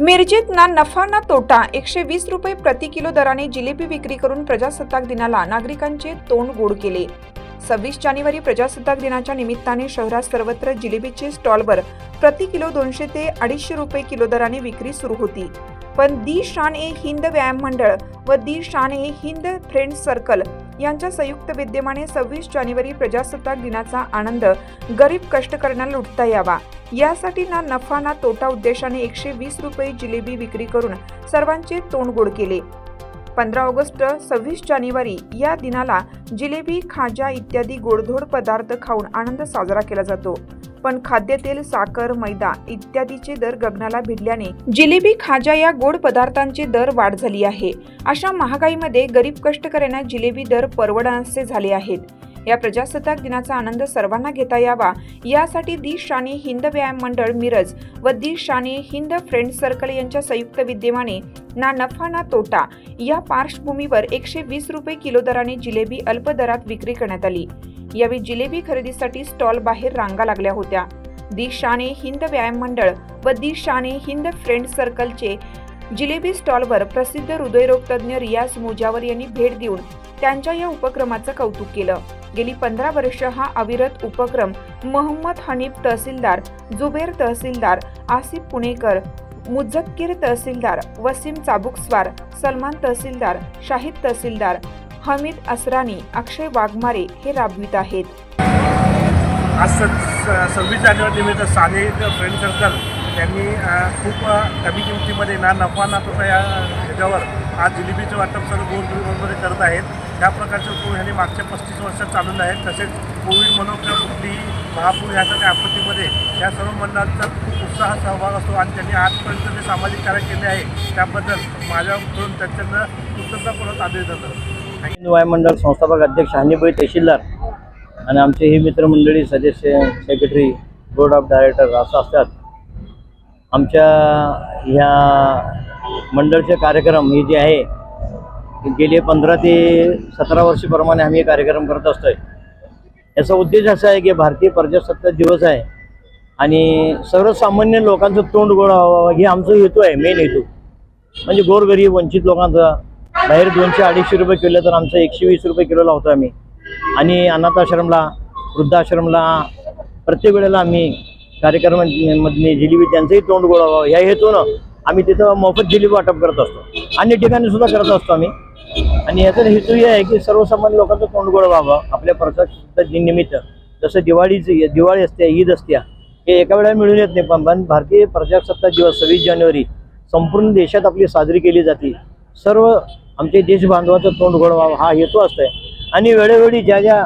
मिरजेत ना नफा ना तोटा एकशे वीस रुपये प्रति किलो दराने जिलेबी विक्री करून प्रजासत्ताक दिनाला नागरिकांचे तोंड गोड केले. सव्वीस जानेवारी प्रजासत्ताक दिनाच्या निमित्ताने शहरात सर्वत्र जिलेबीचे स्टॉलवर प्रति किलो दोनशे ते अडीचशे रुपये किलो दराने विक्री सुरू होती. पण दी शान ए हिंद व्यायाम मंडळ व the Shan e Hind friends circle यांच्या संयुक्त विद्यमाने सव्वीस जानेवारी प्रजासत्ताक दिनाचा आनंद गरीब कष्टकऱ्यांना लुटता यावा. यासाठी ना नफा ना तोटा उद्देशाने एकशे वीस रुपये जिलेबी विक्री करून सर्वांचे तोंड गोड केले. पंधरा ऑगस्ट सव्वीस जानेवारी या दिनाला जिलेबी खाजा इत्यादी गोडधोड पदार्थ खाऊन आनंद साजरा केला जातो. पण खाद्यतेल साखर मैदा इत्यादीचे दर गगनाला भिडल्याने जिलेबी खाजा या गोड पदार्थांचे दर वाढ झाली आहे. अशा महागाईमध्ये गरीब कष्टकऱ्यांना जिलेबी दर परवडण्याचे झाले आहेत. या प्रजासत्ताक दिनाचा आनंद सर्वांना घेता यावा. यासाठी दी शानी हिंद व्यायाम मंडळ मिरज व the Shan e Hind friend circle यांच्या संयुक्त विद्यमाने ना नफा ना तोटा या पार्श्वभूमीवर एकशे वीस रुपये किलो दराने जिलेबी अल्प दरात विक्री करण्यात आली. यावेळी जिलेबी खरेदीसाठी स्टॉल बाहेर रांगा लागल्या होत्या. दी शाने हिंद व्यायाम मंडळ व दी शाने हिंद फ्रेंड सर्कलचे जिलेबी स्टॉलवर प्रसिद्ध हृदयरोग तज्ज्ञ रियाज मोजावर यांनी भेट देऊन त्यांच्या या उपक्रमाचं कौतुक केलं. गेली पंधरा वर्ष हा अविरत उपक्रम मोहम्मद हनीफ तहसीलदार जुबेर तहसीलदार आसिफ पुणेकर मुझक्कीर तहसीलदार वसीम चाबुकस्वार सलमान तहसीलदार शाहिद तहसीलदार हमीद असरानी अक्षय वाघमारे हे राबवित आहेत. आज सव्वीस जानेवारी निमित्त साने फ्रेंड सर्कल त्यांनी खूप कमी किमतीमध्ये ना नफा ना तोटा या ह्याच्यावर आज जिलेबीचं वाटप सर्व गोरगरिबांमध्ये करत आहेत. त्या प्रकारचे उपक्रम ह्यांनी मागच्या पस्तीस वर्षात चालवलं आहे. तसेच कोविड म्हणो कुठलीही महापूर ह्या सगळ्या आपत्तीमध्ये या सर्व मंडळांचा खूप उत्साह सहभाग असतो आणि त्यांनी आजपर्यंत जे सामाजिक कार्य केले आहे त्याबद्दल माझ्याकडून त्यांच्यानं कृतज्ञतापूर्वक आदेश करतो वाय मंडळ संस्थापक अध्यक्ष हानीबाई तहसीलदार आणि आमचे ही मित्रमंडळी सदस्य सेक्रेटरी बोर्ड ऑफ डायरेक्टर असं असतात. आमच्या ह्या मंडळचे कार्यक्रम हे जे आहे गेले पंधरा ते सतरा वर्षाप्रमाणे आम्ही हे कार्यक्रम करत असतोय. याचा उद्देश असा आहे की भारतीय प्रजासत्ताक दिवस आहे आणि सर्वसामान्य लोकांचं तोंड गोळा व्हावं हे आमचा हेतू आहे मेन हेतू. म्हणजे गोरगरीब वंचित लोकांचा. बाहेर दोनशे अडीचशे रुपये किलो तर आमचं एकशे वीस रुपये किलो लावतो आम्ही. आणि अनाथाश्रमला वृद्धाश्रमला प्रत्येक वेळेला आम्ही कार्यक्रमामधली जिलेबी त्यांचंही तोंड गोळा व्हावं. या हेतूनं आम्ही तिथं मोफत जिलेबी वाटप करत असतो. अन्य ठिकाणी सुद्धा करत असतो आम्ही. आणि याचा हेतू हे आहे की सर्वसामान्य लोकांचं तोंड गोळा व्हावं. आपल्या प्रसाद निमित्त जसं दिवाळीची दिवाळी असते ईद असते हे एका वेळेला मिळून येत नाही. पण पण भारतीय प्रजासत्ताक दिवस सव्वीस जानेवारी संपूर्ण देशात आपली साजरी केली जाते. सर्व आमचे देशबांधवाचं तोंड गोळा व्हावं हा हेतू असतोय. आणि वेळोवेळी ज्या ज्या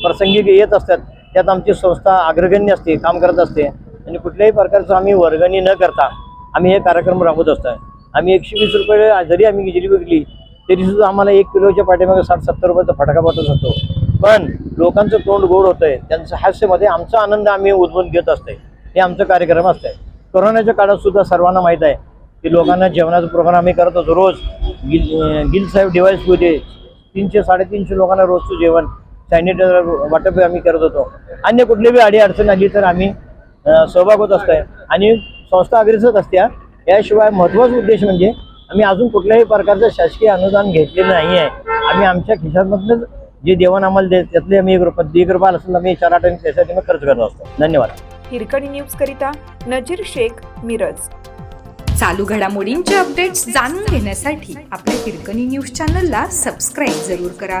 प्रसंगी येत असतात त्यात आमची संस्था अग्रगण्य असते काम करत असते. आणि कुठल्याही प्रकारचं आम्ही वर्गणी न करता आम्ही हे कार्यक्रम राबवत असतो आम्ही एकशे वीस रुपये जरी आम्ही जिलेबी विकली तरीसुद्धा आम्हाला एक किलोच्या पाठीमागे साठ सत्तर रुपयाचा फटका पाठवत असतो. पण लोकांचं तोंड गोड होतंय त्यांचं हास्यमध्ये आमचा आनंद आम्ही उद्भवून घेत असतोय. हे आमचं कार्यक्रम असतंय. कोरोनाच्या काळात सुद्धा सर्वांना माहीत आहे की लोकांना जेवणाचा प्रोग्राम आम्ही करत होतो रोज. गिल गिल साहेब डिवाइसमध्ये तीनशे साडेतीनशे लोकांना रोजचं जेवण सॅनिटायझर वाटप आम्ही करत होतो. अन्य कुठली बी अडी अडचण आली तर आम्ही सहभाग होत असतोय. आणि संस्था अग्रेसर असत्या. याशिवाय महत्त्वाचा उद्देश म्हणजे आम्ही अजून कुठल्याही प्रकारचं शासकीय अनुदान घेतले नाही आहे आम्ही आमच्या खिशामधलं जे देवाण आम्हाला देत त्यातले आम्ही एक रुपये एक रुपया असेल आम्ही चार आठ त्यासाठी खर्च करत असतो. धन्यवाद. हिरकणी न्यूज करिता नजीर शेख मिरज. चालू घडामोडींचे अपडेट्स जाणून घेण्यासाठी आपल्या हिरकणी न्यूज चॅनलला सबस्क्राईब जरूर करा.